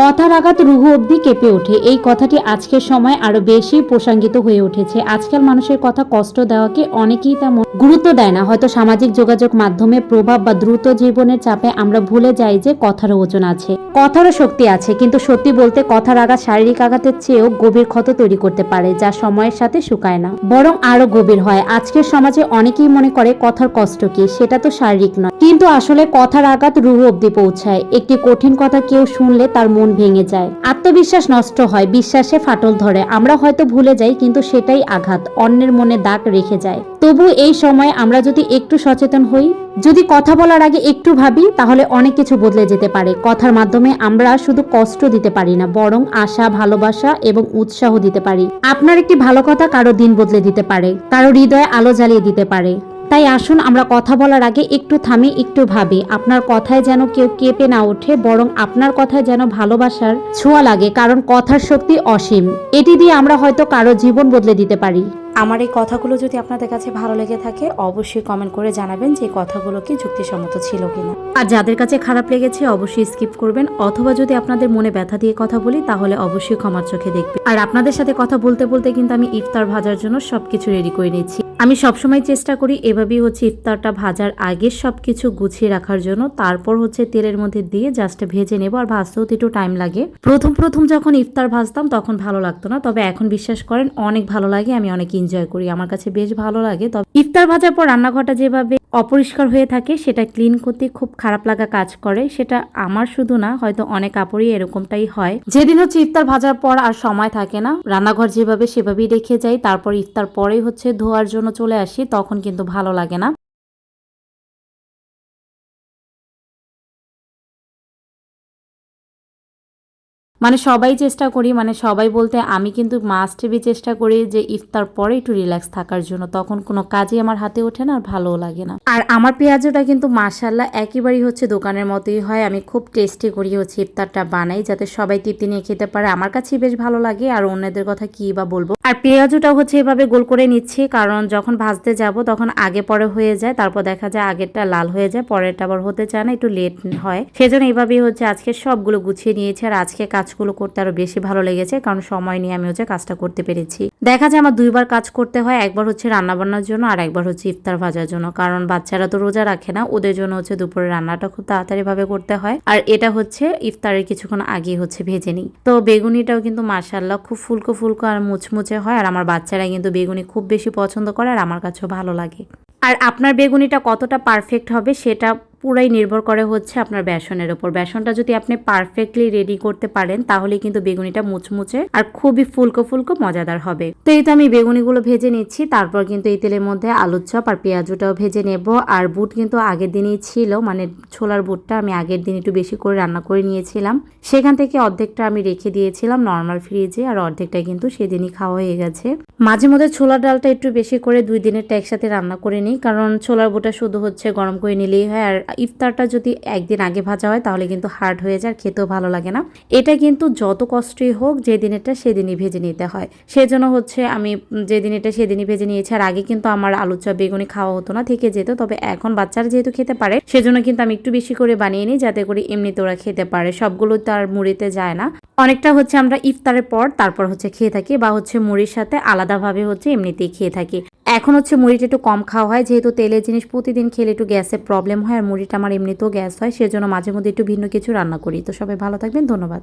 কথার আঘাত রুহু অবধি কেঁপে ওঠে। এই কথাটি আজকের সময় আরও বেশি প্রসঙ্গিত হয়ে উঠেছে। আজকাল মানুষের কথা কষ্ট দেওয়াকে অনেকেই তেমন গুরুত্ব দেয় না। হয়তো সামাজিক যোগাযোগ মাধ্যমে প্রভাব বা দ্রুত জীবনের চাপে আমরা ভুলে যাই যে কথার ওজন আছে। কথারও শক্তি আছে, কিন্তু সত্যি বলতে কথার আঘাত শারীরিক আঘাতের চেয়েও গভীর ক্ষত তৈরি করতে পারে, যা সময়ের সাথে শুকায় না। বরং আরও গভীর হয়। আজকের সমাজে অনেকেই মনে করে কথার কষ্ট কি, সেটা তো শারীরিক নয়। কিন্তু আসলে কথার আঘাত রুহ অব্দি পৌঁছায়। একটি কঠিন কথা কেউ শুনলে তার মন ভেঙে যায়। আত্মবিশ্বাস নষ্ট হয়, বিশ্বাসে ফাটল ধরে। আমরা হয়তো ভুলে যাই, কিন্তু সেটাই আঘাত, অন্যের মনে দাগ রেখে যায়। তবু এই সময় আমরা যদি একটু সচেতন হই, যদি কথা বলার আগে একটু ভাবি, তাহলে অনেক কিছু বদলে যেতে পারে। কথার মাধ্যমে আমরা শুধু কষ্ট দিতে পারি না, বরং আশা, ভালোবাসা এবং উৎসাহ দিতে পারি। আপনার একটি ভালো কথা কারও দিন বদলে দিতে পারে, কারও হৃদয়ে আলো জ্বালিয়ে দিতে পারে। তাই আসুন আমরা কথা বলার আগে একটু থামি, একটু ভাবি। আপনার কথায় যেন কেউ কেঁপে না ওঠে, বরং আপনার কথায় যেন ভালোবাসার ছোঁয়া লাগে, কারণ কথার শক্তি অসীম। এটি দিয়ে আমরা হয়তো কারও জীবন বদলে দিতে পারি। আমার এই কথাগুলো যদি আপনাদের কাছে ভালো লেগে থাকে, অবশ্যই কমেন্ট করে জানাবেন যে কথাগুলো কি যুক্তিসম্মত ছিল কিনা। আর যাদের কাছে খারাপ লেগেছে, অবশ্যই স্কিপ করবেন, অথবা যদি আপনাদের মনে ব্যথা দিয়ে কথা বলি, তাহলে অবশ্যই ক্ষমার চোখে দেখবেন। আর আপনাদের সাথে কথা বলতে বলতে কিন্তু আমি ইফতার ভাজার জন্য সবকিছু রেডি করে নিচ্ছি। আমি সবসময় চেষ্টা করি এভাবেই হচ্ছে ইফতারটা ভাজার আগে সব কিছু গুছিয়ে রাখার জন্য। তারপর হচ্ছে তেলের মধ্যে দিয়ে জাস্ট ভেজে নেব আর ভাজতেও তো একটু টাইম লাগে। প্রথম প্রথম যখন ইফতার ভাজতাম তখন ভালো লাগতো না। তবে এখন বিশ্বাস করেন, অনেক ভালো লাগে, আমি অনেক এনজয় করি। আমার কাছে বেশ ভালো লাগে। তবে ইফতার ভাজার পর রান্নাঘরটা যেভাবে অপরিষ্কার হয়ে থাকে, সেটা ক্লিন করতে খুব খারাপ লাগা কাজ করে, সেটা আমার শুধু না, হয়তো অনেক কাপড়ই এরকমটাই হয়। যেদিন হচ্ছে ইফতার ভাজার পর আর সময় থাকে না, রান্নাঘর যেভাবে সেভাবেই রেখে যাই, তারপর ইফতার পরেই হচ্ছে ধোয়ার জন্য চলে আসি, তখন কিন্তু ভালো লাগে না। মানে সবাই চেষ্টা করি মানে সবাই বলতে আমি কিন্তু মাস্ট বি চেষ্টা করি যে ইফতার পরে একটু রিল্যাক্স থাকার জন্য। তখন কোনো কাজই আমার হাতে ওঠে না আর ভালোও লাগে না। আর আমার পেঁয়াজটা কিন্তু মাসাল্লাহ একেবারেই হচ্ছে দোকানের মতোই হয়। আমি খুব টেস্টি করি হচ্ছে ইফতারটা বানাই যাতে সবাই তৃপ্তি নিয়ে খেতে পারে। আমার কাছেই বেশ ভালো লাগে আর অন্যদের কথা কি বা বলব। আর পেঁয়াজটা হচ্ছে এভাবে গোল করে নিচ্ছি, কারণ যখন ভাজতে যাব তখন আগে পরে হয়ে যায়, তারপর দেখা যায় আগেরটা লাল হয়ে যায়, পরেরটা আবার হতে চায় না, একটু লেট হয়। সেজন্য এইভাবেই হচ্ছে আজকে সবগুলো গুছিয়ে নিয়েছি আর আজকে কাজগুলো করতে আরও বেশি ভালো লেগেছে, কারণ সময় নিয়ে আমি হচ্ছে কাজটা করতে পেরেছি। দেখা যায় আমার দুইবার কাজ করতে হয়, একবার হচ্ছে রান্না বান্নার জন্য আর একবার হচ্ছে ইফতার ভাজার জন্য, কারণ বাচ্চারা তো রোজা রাখে না, ওদের জন্য হচ্ছে দুপুরে রান্নাটা খুব তাড়াতাড়ি ভাবে করতে হয়। আর এটা হচ্ছে ইফতারের কিছুক্ষণ আগে হচ্ছে ভেজে নিই। তো বেগুনিটাও কিন্তু মার্শাল্লাহ খুব ফুলকো ফুলকো আর মুচমুচে হয়, আর আমার বাচ্চারা কিন্তু বেগুনি খুব বেশি পছন্দ করে আর আমার কাছেও ভালো লাগে। আর আপনার বেগুনিটা কতটা পারফেক্ট হবে সেটা পুরাই নির্ভর করে হচ্ছে আপনার বেসনের ওপর। বেসনটা যদি আপনি পারফেক্টলি রেডি করতে পারেন, তাহলে কিন্তু বেগুনিটা মুচমুচে আর খুবই ফুলকো ফুলকো মজাদার হবে। তো এই তো আমি বেগুনিগুলো ভেজে নিচ্ছি, তারপর কিন্তু এই তেলের মধ্যে আলুর চপ আর পেঁয়াজুটাও ভেজে নেব। আর বুট কিন্তু আগের দিনই ছিল মানে ছোলার বুটটা আমি আগের দিন একটু বেশি করে রান্না করে নিয়েছিলাম। সেখান থেকে অর্ধেকটা আমি রেখে দিয়েছিলাম নর্মাল ফ্রিজে আর অর্ধেকটা কিন্তু সেদিনই খাওয়া হয়ে গেছে। মাঝে মধ্যে ছোলার ডালটা একটু বেশি করে দুই দিনেরটা একসাথে রান্না করে নিই, কারণ ছোলার বুটা শুধু হচ্ছে গরম করে নিলেই হয়, আর ইফতারটা যদি একদিন আগে ভাজা হয়, তাহলে কিন্তু হার্ড হয়ে যায় খেতেও ভালো লাগে না। এটা কিন্তু যত কষ্টই হোক যে এটা সেদিনই ভেজে নিতে হয়। সেজন্য হচ্ছে আমি যেদিন এটা সেদিনই ভেজে নিয়েছি, আর আগে কিন্তু আমার আলু চপ, বেগুনি খাওয়া হতো না, থেকে যেত। তবে এখন বাচ্চারা যেহেতু খেতে পারে, সেজন্য কিন্তু আমি একটু বেশি করে বানিয়ে নিই, যাতে করে এমনিতে ওরা খেতে পারে। সবগুলো তার মুড়িতে যায় না। অনেকটা হচ্ছে আমরা ইফতারের পর তারপর হচ্ছে খেয়ে থাকি, বা হচ্ছে মুড়ির সাথে আলাদাভাবে হচ্ছে এমনিতেই খেয়ে থাকি। এখন হচ্ছে মুড়িটা একটু কম খাওয়া হয়, যেহেতু তেলের জিনিস প্রতিদিন খেলে একটু গ্যাসের প্রবলেম হয় আর মুড়িটা আমার এমনিতেও গ্যাস হয়, সেজন্য মাঝে মধ্যে একটু ভিন্ন কিছু রান্না করি। তো সবাই ভালো থাকবেন, ধন্যবাদ।